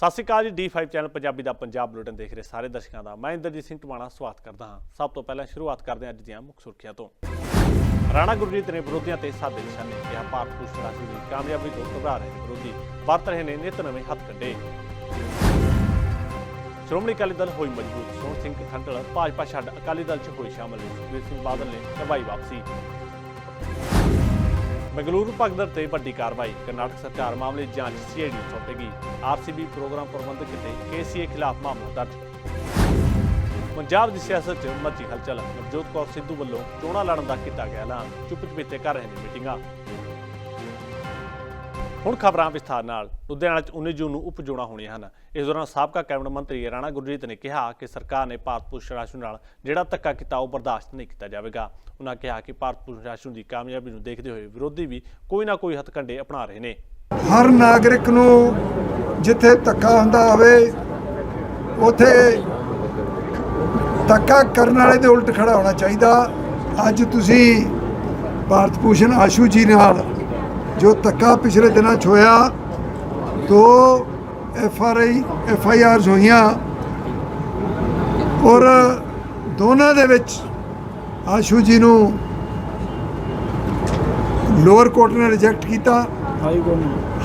ਸਤਿ ਸ਼੍ਰੀ ਅਕਾਲ ਜੀ D5 ਚੈਨਲ ਪੰਜਾਬੀ ਦਾ ਪੰਜਾਬ ਬੁਲੇਟਿਨ ਦੇਖ ਰਹੇ ਸਾਰੇ ਦਰਸ਼ਕਾਂ ਦਾ। ਮੈਂ ਇੰਦਰਜੀਤ ਸਿੰਘ ਟਵਾਣਾ, ਸਵਾਗਤ ਕਰਦਾ ਹਾਂ। ਸਭ ਤੋਂ ਪਹਿਲਾਂ ਸ਼ੁਰੂਆਤ ਕਰਦੇ ਹਾਂ ਅੱਜ ਦੀਆਂ ਮੁੱਖ ਸੁਰਖੀਆਂ ਤੋਂ। ਰਾਣਾ ਗੁਰਜੀਤ ਨੇ ਵਿਰੋਧੀਆਂ ਤੇ ਸਾਦੇ ਨਿਸ਼ਾਨੇ ਕਿਹਾ, ਭਾਰਤ ਪੁਲਿਸ ਰਾਸ਼ੀ ਦੀ ਕਾਮਯਾਬੀ ਤੋਂ ਘਬਰਾ ਰਹੇ ਵਿਰੋਧੀ। ਵਰਤ ਰਹੇ ਨੇ ਨਿਤ ਨਵੇਂ ਹੱਥ ਕੱਢੇ ਸ਼੍ਰੋਮਣੀ ਅਕਾਲੀ ਦਲ ਹੋਈ ਮਜ਼ਬੂਤ। ਸੋਹਣ ਸਿੰਘ ਖੰਡਲ, ਭਾਜਪਾ ਛੱਡ ਅਕਾਲੀ ਦਲ 'ਚ ਹੋਈ ਸ਼ਾਮਲ ਸੁਖਬੀਰ ਸਿੰਘ ਬਾਦਲ ਨੇ ਕਰਵਾਈ ਵਾਪਸੀ। ਬੰਗਲੁਰੂ ਭਗਦਰ ਤੇ ਵੱਡੀ ਕਾਰਵਾਈ। ਕਰਨਾਟਕ ਸਰਕਾਰ ਮਾਮਲੇ ਦੀ ਜਾਂਚ ਸੀਆਈਡੀ ਨੂੰ ਸੌਂਪੇਗੀ। ਆਰਸੀਬੀ ਪ੍ਰੋਗਰਾਮ ਪ੍ਰਬੰਧਕ ਤੇ ਕੇਸੀਏ ਖਿਲਾਫ ਮਾਮਲਾ ਦਰਜ। ਪੰਜਾਬ ਦੀ ਸਿਆਸਤ 'ਚ ਮੱਚੀ ਹਲਚਲ। ਨਵਜੋਤ ਕੌਰ ਸਿੱਧੂ ਵੱਲੋਂ ਚੋਣਾਂ ਲੜਨ ਦਾ ਕੀਤਾ ਗਿਆ ਐਲਾਨ। ਚੁੱਪ ਚੁਪੀਤੇ ਕਰ ਰਹੇ ਨੇ ਮੀਟਿੰਗਾਂ। ਹੁਣ ਖਬਰਾਂ ਵਿਸਥਾਰ ਨਾਲ। ਲੁਧਿਆਣਾ 'ਚ 19 ਜੂਨ ਨੂੰ ਉਪ ਚੋਣਾਂ ਹੋਣੀਆਂ ਹਨ। ਇਸ ਦੌਰਾਨ ਸਾਬਕਾ ਕੈਬਨਿਟ ਮੰਤਰੀ ਰਾਣਾ ਗੁਰਜੀਤ ਨੇ ਕਿਹਾ ਕਿ ਸਰਕਾਰ ਨੇ ਭਾਰਤ ਪੁਲਿਸ ਰਾਸ਼ਨ ਨਾਲ ਜਿਹੜਾ ਧੱਕਾ ਕੀਤਾ ਉਹ ਬਰਦਾਸ਼ਤ ਨਹੀਂ ਕੀਤਾ ਜਾਵੇਗਾ। ਉਹਨਾਂ ਕਿਹਾ ਕਿ ਭਾਰਤ ਪੁਲਿਸ ਰਾਸ਼ਨ ਦੀ ਕਾਮਯਾਬੀ ਨੂੰ ਦੇਖਦੇ ਹੋਏ ਵਿਰੋਧੀ ਵੀ ਕੋਈ ਨਾ ਕੋਈ ਹੱਥਕੰਡੇ ਅਪਣਾ ਰਹੇ ਨੇ। ਹਰ ਨਾਗਰਿਕ ਨੂੰ ਜਿੱਥੇ ਧੱਕਾ ਹੁੰਦਾ ਹੋਵੇ, ਉਥੇ ਧੱਕਾ ਕਰਨ ਵਾਲੇ ਦੇ ਉਲਟ ਖੜਾ ਹੋਣਾ ਚਾਹੀਦਾ। ਅੱਜ ਤੁਸੀਂ ਭਾਰਤ ਭੂਸ਼ਣ ਆਸ਼ੂ ਜੀ ਨਾਲ ਜੋ ਧੱਕਾ ਪਿਛਲੇ ਦਿਨਾਂ 'ਚ ਹੋਇਆ ਦੋ F R I F I Rs ਹੋਈਆਂ ਔਰ ਦੋਨਾਂ ਦੇ ਵਿੱਚ ਆਸ਼ੂ ਜੀ ਨੂੰ ਲੋਅਰ ਕੋਰਟ ਨੇ ਰਿਜੈਕਟ ਕੀਤਾ।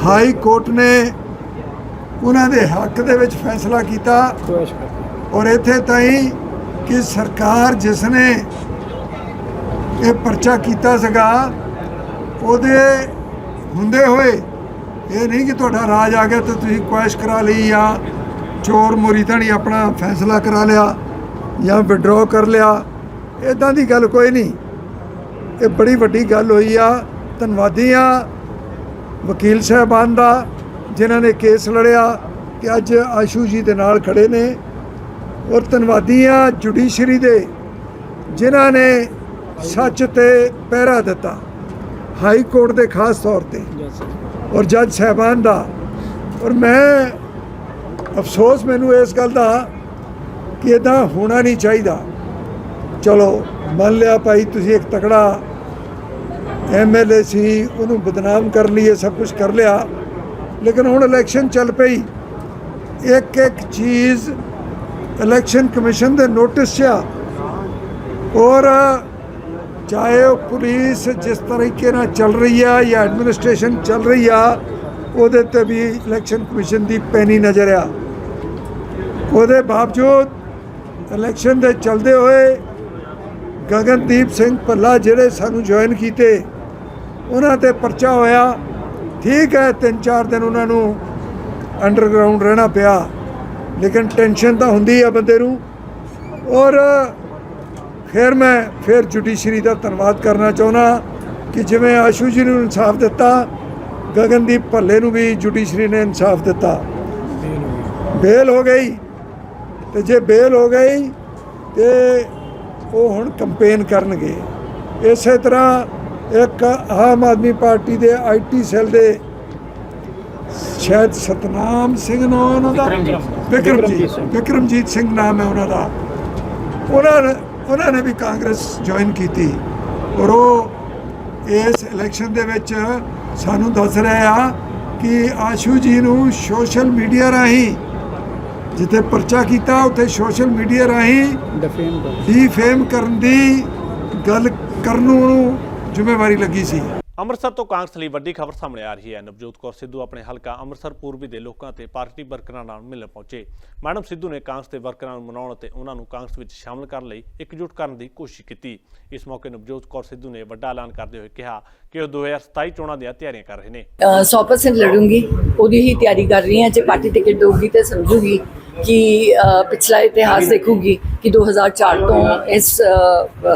ਹਾਈ ਕੋਰਟ ਨੇ। ਉਹਨਾਂ ਦੇ ਹੱਕ ਦੇ ਵਿੱਚ ਫੈਸਲਾ ਕੀਤਾ ਔਰ ਇੱਥੇ ਤਾਈਂ ਕਿ ਸਰਕਾਰ ਜਿਸ ਨੇ ਇਹ ਪਰਚਾ ਕੀਤਾ ਸੀਗਾ ਉਹਦੇ ਹੁੰਦੇ ਹੋਏ, ਇਹ ਨਹੀਂ ਕਿ ਤੁਹਾਡਾ ਰਾਜ ਆ ਗਿਆ ਤੇ ਤੁਸੀਂ ਕੁਐਸ਼ ਕਰਾ ਲਈ ਜਾਂ ਚੋਰ ਮੋਰੀ ਧਣੀ ਆਪਣਾ ਫੈਸਲਾ ਕਰਾ ਲਿਆ ਜਾਂ ਵਿਡਰਾਅ ਕਰ ਲਿਆ ਇਦਾਂ ਦੀ ਗੱਲ ਕੋਈ ਨਹੀਂ। ਇਹ ਬੜੀ ਵੱਡੀ ਗੱਲ ਹੋਈ ਆ। ਧੰਨਵਾਦੀ ਆ ਵਕੀਲ ਸਾਹਿਬਾਨ ਦਾ, ਜਿਨ੍ਹਾਂ ਨੇ ਕੇਸ ਲੜਿਆ ਕਿ ਅੱਜ ਆਸ਼ੂ ਜੀ ਦੇ ਨਾਲ ਖੜੇ ਨੇ। ਔਰ ਧੰਨਵਾਦੀ ਆ ਜੁਡੀਸ਼ਰੀ ਦੇ, ਜਿਨ੍ਹਾਂ ਨੇ ਸੱਚ ਤੇ ਪਹਿਰਾ ਦਿੱਤਾ। ਹਾਈ ਕੋਰਟ ਦੇ ਖਾਸ ਤੌਰ ਤੇ। ਔਰ ਜੱਜ ਸਾਹਿਬਾਨ ਦਾ। ਔਰ ਮੈਂ ਅਫਸੋਸ ਮੈਨੂੰ ਇਸ ਗੱਲ ਦਾ ਕਿ ਇਦਾਂ ਹੋਣਾ ਨਹੀਂ ਚਾਹੀਦਾ। ਚਲੋ ਮੰਨ ਲਿਆ ਭਾਈ ਤੁਸੀਂ ਇੱਕ ਤਕੜਾ ਐਮਐਲਏ ਸੀ ਉਹਨੂੰ ਬਦਨਾਮ ਕਰ ਲਈਏ ਸਭ ਕੁਝ ਕਰ ਲਿਆ। ਲੇਕਿਨ ਹੁਣ ਇਲੈਕਸ਼ਨ ਚੱਲ ਪਈ। ਇੱਕ ਇੱਕ ਚੀਜ਼ ਇਲੈਕਸ਼ਨ ਕਮਿਸ਼ਨ ਦੇ ਨੋਟਿਸ 'ਚ ਆ। ਔਰ ਚਾਹੇ ਉਹ ਪੁਲਿਸ ਜਿਸ ਤਰੀਕੇ ਨਾਲ ਚੱਲ ਰਹੀ ਆ ਜਾਂ ਐਡਮਿਨਿਸਟ੍ਰੇਸ਼ਨ ਚੱਲ ਰਹੀ ਆ, ਉਹਦੇ ਤੇ ਵੀ ਇਲੈਕਸ਼ਨ ਕਮਿਸ਼ਨ ਦੀ ਪੈਣੀ ਨਜ਼ਰ ਆ। ਉਹਦੇ ਬਾਵਜੂਦ ਇਲੈਕਸ਼ਨ ਦੇ ਚੱਲਦੇ ਹੋਏ ਗਗਨਦੀਪ ਸਿੰਘ ਭੱਲਾ ਜਿਹੜੇ ਸਾਨੂੰ ਜੁਆਇਨ ਕੀਤੇ, ਉਹਨਾਂ ਤੇ ਪਰਚਾ ਹੋਇਆ। ਠੀਕ ਹੈ ਤਿੰਨ ਚਾਰ ਦਿਨ ਉਹਨਾਂ ਨੂੰ ਅੰਡਰਗਰਾਉਂਡ ਰਹਿਣਾ ਪਿਆ, ਲੇਕਿਨ ਟੈਨਸ਼ਨ ਤਾਂ ਹੁੰਦੀ ਆ ਬੰਦੇ ਨੂੰ। ਔਰ ਫਿਰ ਮੈਂ ਫਿਰ ਜੁਡੀਸ਼ਰੀ ਦਾ ਧੰਨਵਾਦ ਕਰਨਾ ਚਾਹੁੰਦਾ ਕਿ ਜਿਵੇਂ ਆਸ਼ੂ ਜੀ ਨੂੰ ਇਨਸਾਫ ਦਿੱਤਾ ਗਗਨਦੀਪ ਭੱਲੇ ਨੂੰ ਵੀ ਜੁਡੀਸ਼ਰੀ ਨੇ ਇਨਸਾਫ ਦਿੱਤਾ। ਬੇਲ ਹੋ ਗਈ ਤੇ ਜੇ ਬੇਲ ਹੋ ਗਈ ਤੇ ਉਹ ਹੁਣ ਕੰਪੇਨ ਕਰਨਗੇ। ਇਸੇ ਤਰ੍ਹਾਂ ਇੱਕ ਆਮ ਆਦਮੀ ਪਾਰਟੀ ਦੇ ਆਈਟੀ ਸੈੱਲ ਦੇ ਸ਼ਾਇਦ ਸਤਨਾਮ ਸਿੰਘ ਨਾਮ ਉਹਨਾਂ ਦਾ? ਵਿਕਰਮਜੀਤ ਵਿਕਰਮਜੀਤ ਸਿੰਘ ਨਾਮ ਹੈ ਉਹਨਾਂ ਦਾ। ਉਹਨਾਂ ਨੇ ਉਹਨਾਂ ਨੇ ਵੀ ਕਾਂਗਰਸ ਜੁਆਇਨ ਕੀਤੀ ਔਰ ਉਹ ਇਸ ਇਲੈਕਸ਼ਨ ਦੇ ਵਿੱਚ ਸਾਨੂੰ ਦੱਸ ਰਹੇ ਆ ਕਿ ਆਸ਼ੂ ਜੀ ਨੂੰ ਸੋਸ਼ਲ ਮੀਡੀਆ ਰਾਹੀਂ ਜਿੱਥੇ ਪਰਚਾ ਕੀਤਾ ਉੱਥੇ ਸੋਸ਼ਲ ਮੀਡੀਆ ਰਾਹੀਂ ਦੀ ਫੇਮ ਕਰਨ ਦੀ ਗੱਲ ਕਰਨ ਨੂੰ ਜ਼ਿੰਮੇਵਾਰੀ ਲੱਗੀ ਸੀ। ਅੰਮ੍ਰਿਤਸਰ ਤੋਂ ਕਾਂਗਰਸ ਲਈ ਵੱਡੀ ਖਬਰ ਸਾਹਮਣੇ ਆ ਰਹੀ ਹੈ। ਨਵਜੋਤ ਕੌਰ ਸਿੱਧੂ ਆਪਣੇ ਹਲਕਾ ਅੰਮ੍ਰਿਤਸਰ, ਪੂਰਬੀ ਦੇ ਲੋਕਾਂ ਤੇ ਪਾਰਟੀ ਵਰਕਰਾਂ ਨਾਲ ਮਿਲਣ ਪਹੁੰਚੇ। ਮੈਡਮ ਸਿੱਧੂ ਨੇ ਕਾਂਗਰਸ ਦੇ ਵਰਕਰਾਂ ਨੂੰ ਮਨਾਉਣ ਅਤੇ ਉਹਨਾਂ ਨੂੰ ਕਾਂਗਰਸ ਵਿੱਚ ਸ਼ਾਮਲ ਕਰਨ ਲਈ ਇਕਜੁੱਟ ਕਰਨ ਦੀ ਕੋਸ਼ਿਸ਼ ਕੀਤੀ। ਇਸ ਮੌਕੇ ਨਵਜੋਤ ਕੌਰ ਸਿੱਧੂ ਨੇ ਵੱਡਾ ਐਲਾਨ ਕਰਦੇ ਹੋਏ ਕਿਹਾ ਕਿ ਉਹ 2027 ਚੋਣਾਂ ਦੀਆਂ ਤਿਆਰੀਆਂ ਕਰ ਰਹੇ ਨੇ। 100% ਲੜੂੰਗੀ, ਉਹਦੀ ਹੀ ਤਿਆਰੀ ਕਰ ਰਹੀ ਹਾਂ, ਜੇ ਪਾਰਟੀ ਟਿਕਟ ਦਊਗੀ ਤੇ ਸਮਝੂਗੀ ਕਿ ਪਿਛਲਾ ਇਤਿਹਾਸ ਦੇਖੂਗੀ ਕਿ 2004 ਤੋਂ ਇਸ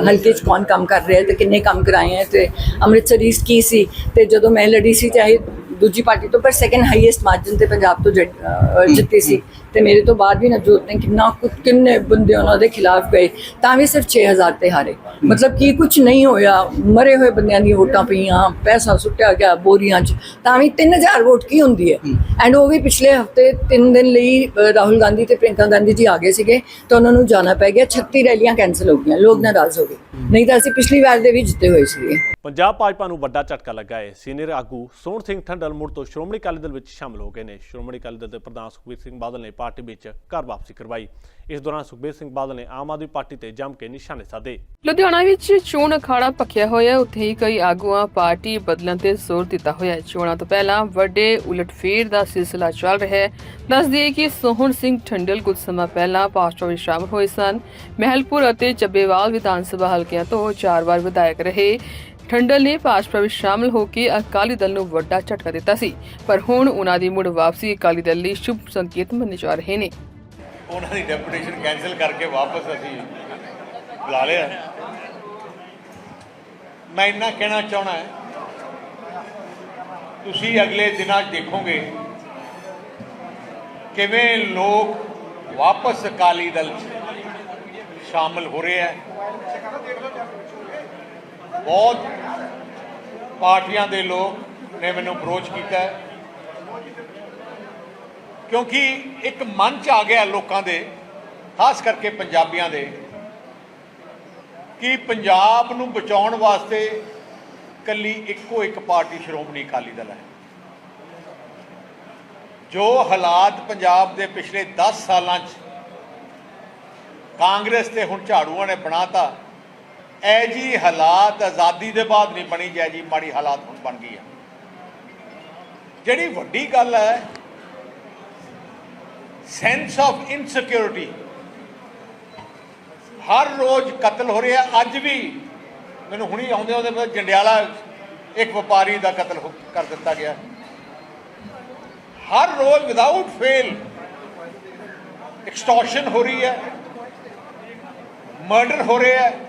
ਹਲਕੇ 'ਚ ਕੌਣ ਕੰਮ ਕਰ ਰਿਹਾ ਤੇ ਕਿੰਨੇ ਕੰਮ ਕਰਾਏ ਹੈ ਤੇ ਅੰਮ੍ਰਿਤਸਰ ਈਸਟ ਕੀ ਸੀ ਤੇ ਜਦੋਂ ਮੈਂ ਲੜੀ ਸੀ ਚਾਹੇ ਦੂਜੀ ਪਾਰਟੀ ਤੋਂ, ਪਰ ਸੈਕੰਡ ਹਾਈਐਸਟ ਮਾਰਜਨ ਤੇ ਪੰਜਾਬ ਤੋਂ ਜਿੱਤ- ਜਿੱਤੀ ਸੀ। ਤੇ ਮੇਰੇ ਤੋਂ ਬਾਅਦ ਵੀ ਨਵਜੋਤ ਨੇ ਕਿੰਨਾ ਕੁ- ਕਿੰਨੇ ਬੰਦੇ ਉਹਨਾਂ ਦੇ ਖਿਲਾਫ ਗਏ ਤਾਂ ਵੀ ਸਿਰਫ 6000 ਤੇ ਹਾਰੇ। ਮਤਲਬ ਕੀ ਕੁਝ ਨਹੀਂ ਹੋਇਆ ਮਰੇ ਹੋਏ ਬੰਦਿਆਂ ਦੀ ਵੋਟਾਂ ਪਈਆਂ ਪੈਸਾ ਸੁੱਟਿਆ ਗਿਆ ਬੋਰੀਆਂ 'ਚ ਤਾਂ ਵੀ 3000 ਵੋਟ ਕੀ ਹੁੰਦੀ ਹੈ? ਐਂਡ ਉਹ ਵੀ ਪਿਛਲੇ ਹਫ਼ਤੇ 3 ਦਿਨ ਲਈ ਰਾਹੁਲ ਗਾਂਧੀ ਤੇ ਪ੍ਰਿੰਕਾ ਗਾਂਧੀ ਜੀ ਆ ਗਏ ਸੀਗੇ ਤਾਂ ਉਹਨਾਂ ਨੂੰ ਜਾਣਾ ਪੈ ਗਿਆ 36 ਰੈਲੀਆਂ ਕੈਨਸਲ ਹੋ ਗਈਆਂ ਲੋਕ ਨਾਰਾਜ਼ ਹੋ ਗਏ। ਨਹੀਂ ਤਾਂ ਅਸੀਂ ਪਿਛਲੀ ਵਾਰ ਦੇ ਵੀ ਜਿੱਤੇ ਹੋਏ ਸੀਗੇ। ਪੰਜਾਬ ਭਾਜਪਾ ਨੂੰ ਵੱਡਾ ਝਟਕਾ ਲੱਗਾ ਹੈ। ਸੀਨੀਅਰ ਆਗੂ ਸੋਹਣ ਸਿੰਘ ਠੰਡਲ ਮੁੜ ਤੋਂ ਸ਼੍ਰੋਮਣੀ ਅਕਾਲੀ ਦਲ ਵਿੱਚ ਸ਼ਾਮਲ ਹੋ ਗਏ ਨੇ। ਸ਼੍ਰੋਮਣੀ ਅਕਾਲੀ ਦਲ ਦੇ ਪ੍ਰਧਾਨ ਸੁਖਬੀਰ ਸਿੰਘ ਬਾਦਲ ਨੇ ਪਾਰਟੀ ਵਿੱਚ ਘਰ ਵਾਪਸੀ ਕਰਵਾਈ। ਇਸ ਦੌਰਾਨ ਸੁਖਬੀਰ ਸਿੰਘ ਬਾਦਲ ਨੇ ਆਮ ਆਦਮੀ ਪਾਰਟੀ ਤੇ ਜੰਮ ਕੇ ਨਿਸ਼ਾਨੇ ਸਾਧੇ। ਲੁਧਿਆਣਾ ਵਿੱਚ ਚੋਣ ਅਖਾੜਾ ਪੱਕਿਆ ਹੋਇਆ, ਉੱਥੇ ਹੀ ਕਈ ਆਗੂਆਂ ਪਾਰਟੀ ਬਦਲਣ ਤੇ ਜ਼ੋਰ ਦਿੱਤਾ ਹੋਇਆ ਹੈ। ਚੋਣਾਂ ਤੋਂ ਪਹਿਲਾਂ ਵੱਡੇ ਉਲਟਫੇਰ ਦਾ ਸਿਲਸਿਲਾ ਚੱਲ ਰਿਹਾ ਹੈ। ਦੱਸ ਦਈਏ ਕਿ ਸੋਹਣ ਸਿੰਘ ਠੰਡਲ ਕੁਝ ਸਮਾਂ ਪਹਿਲਾਂ ਭਾਜਪਾ ਵਿੱਚ ਸ਼ਾਮਲ ਹੋਏ ਸਨ। ਮਹਿਲਪੁਰ ਅਤੇ ਚੱਬੇਵਾਲ ਵਿਧਾਨ ਸਭਾ ਹਲਕਿਆਂ ਤੋਂ ਚਾਰ ਵਾਰ ਵਿਧਾਇਕ ਰਹੇ। ਠੰਡਲ ਨੇ ਭਾਜਪਾ ਵਿੱਚ ਸ਼ਾਮਲ ਹੋ ਕੇ ਅਕਾਲੀ ਦਲ ਨੂੰ ਵੱਡਾ ਝਟਕਾ ਦਿੱਤਾ ਸੀ, ਪਰ ਹੁਣ ਉਹਨਾਂ ਦੀ ਮੁੜ ਵਾਪਸੀ ਅਕਾਲੀ ਦਲ ਲਈ ਸ਼ੁਭ ਸੰਕੇਤ ਮੰਨੇ ਜਾ ਰਹੇ ਨੇ। ਉਹਨਾਂ ਦੀ ਡੈਪੂਟੇਸ਼ਨ ਕੈਨਸਲ ਕਰਕੇ ਵਾਪਸ ਅਸੀਂ ਬੁਲਾ ਲਿਆ। ਮੈਂ ਇੰਨਾ ਕਹਿਣਾ ਚਾਹਣਾ ਹੈ, ਤੁਸੀਂ ਅਗਲੇ ਦਿਨਾਂ 'ਚ ਦੇਖੋਗੇ ਕਿਵੇਂ ਲੋਕ ਵਾਪਸ ਅਕਾਲੀ ਦਲ 'ਚ ਸ਼ਾਮਲ ਹੋ ਰਹੇ ਹੈ ਬਹੁਤ ਪਾਰਟੀਆਂ ਦੇ ਲੋਕ ਨੇ ਮੈਨੂੰ ਅਪਰੋਚ ਕੀਤਾ ਕਿਉਂਕਿ ਇੱਕ ਮਨ ਚ ਆ ਗਿਆ ਲੋਕਾਂ ਦੇ, ਖਾਸ ਕਰਕੇ ਪੰਜਾਬੀਆਂ ਦੇ, ਕਿ ਪੰਜਾਬ ਨੂੰ ਬਚਾਉਣ ਵਾਸਤੇ ਕੱਲੀ ਇੱਕੋ ਇੱਕ ਪਾਰਟੀ ਸ਼੍ਰੋਮਣੀ ਅਕਾਲੀ ਦਲ ਹੈ। ਜੋ ਹਾਲਾਤ ਪੰਜਾਬ ਦੇ ਪਿਛਲੇ 10 ਸਾਲਾਂ 'ਚ ਕਾਂਗਰਸ ਤੇ ਹੁਣ ਝਾੜੂਆਂ ਨੇ ਬਣਾਤਾ ਐ ਜੀ ਹਾਲਾਤ ਆਜ਼ਾਦੀ ਦੇ ਬਾਅਦ ਨਹੀਂ ਬਣੀ ਜੈ ਜੀ, ਮਾੜੀ ਹਾਲਾਤ ਹੁਣ ਬਣ ਗਈ ਆ। ਜਿਹੜੀ ਵੱਡੀ ਗੱਲ ਹੈ ਸੈਂਸ ਆਫ ਇਨਸਿਕਿਉਰਿਟੀ ਹਰ ਰੋਜ਼ ਕਤਲ ਹੋ ਰਿਹਾ, ਅੱਜ ਵੀ ਮੈਨੂੰ ਹੁਣੀ ਆਉਂਦੇ ਉਹਦੇ ਪਤਾ ਜੰਡਿਆਲਾ ਇੱਕ ਵਪਾਰੀ ਦਾ ਕਤਲ ਹੋ- ਕਰ ਦਿੱਤਾ ਗਿਆ। ਹਰ ਰੋਜ਼ ਵਿਦਆਊਟ ਫੇਲ ਐਕਸਟੋਰਸ਼ਨ ਹੋ ਰਹੀ ਹੈ ਮਰਡਰ ਹੋ ਰਿਹਾ ਹੈ।